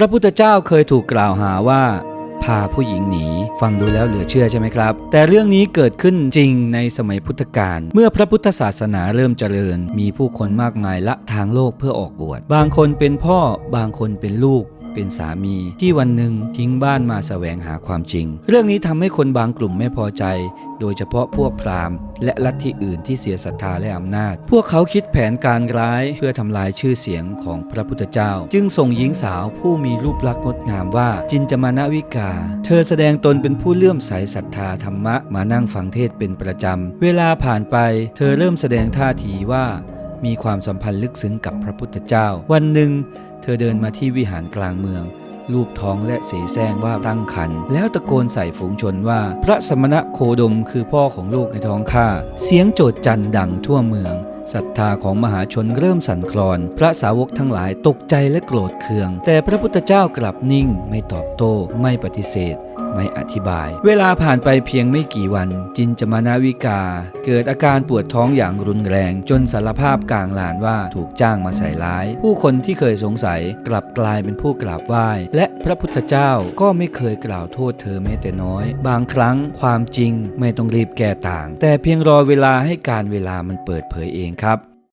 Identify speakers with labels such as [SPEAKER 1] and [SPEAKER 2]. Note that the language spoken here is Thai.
[SPEAKER 1] พระพุทธเจ้าเคยถูกกล่าวหาว่า พาผู้หญิงหนี ฟังดูแล้วเหลือเชื่อใช่ไหมครับ แต่เรื่องนี้เกิดขึ้นจริงในสมัยพุทธกาลเมื่อพระพุทธศาสนาเริ่มเจริญ มีผู้คนมากมายละทางโลกเพื่อออกบวชบางคนเป็นพ่อบางคนเป็นลูก เป็นสามีที่วันหนึ่งทิ้งบ้านมาแสวงหาความจริง เรื่องนี้ทำให้คนบางกลุ่มไม่พอใจ โดยเฉพาะพวกพราหมณ์ และลัทธิอื่นที่เสียศรัทธาและอำนาจ พวกเขาคิดแผนการร้ายเพื่อทำลายชื่อเสียงของพระพุทธเจ้า จึงส่งหญิงสาวผู้มีรูปลักษณ์งดงามว่า จินจมานาวิกา เธอแสดงตนเป็นผู้เลื่อมใสศรัทธาธรรมะมานั่งฟังเทศเป็นประจำ เวลาผ่านไป เธอเริ่มแสดงท่าทีว่ามีความสัมพันธ์ลึกซึ้งกับพระพุทธเจ้า วันหนึ่ง ธอเดินมาที่วิหารกลางเมือง รูปท้องและเสแสร้งว่าตั้งครรภ์แล้วตะโกนใส่ฝูงชนว่า พระสมณะโคดมคือพ่อของลูกในท้องข้าเสียงโจดจันดังทั่วเมืองศรัทธาของมหาชนเริ่มสั่นคลอน พระสาวกทั้งหลายตกใจและโกรธเคือง แต่พระพุทธเจ้ากลับนิ่ง ไม่ตอบโต้ ไม่ปฏิเสธ ไม่อธิบาย เวลาผ่านไปเพียงไม่กี่วัน จินจมานาวิกา เกิดอาการปวดท้องอย่างรุนแรง จนสารภาพกลางลานว่าถูกจ้างมาใส่ร้าย ผู้คนที่เคยสงสัยกลับกลายเป็นผู้กราบไหว้ และพระพุทธเจ้าก็ไม่เคยกล่าวโทษเธอแม้แต่น้อย บางครั้งความจริงไม่ต้องรีบแก้ต่าง แต่เพียงรอเวลาให้การเวลามันเปิดเผยเองครับ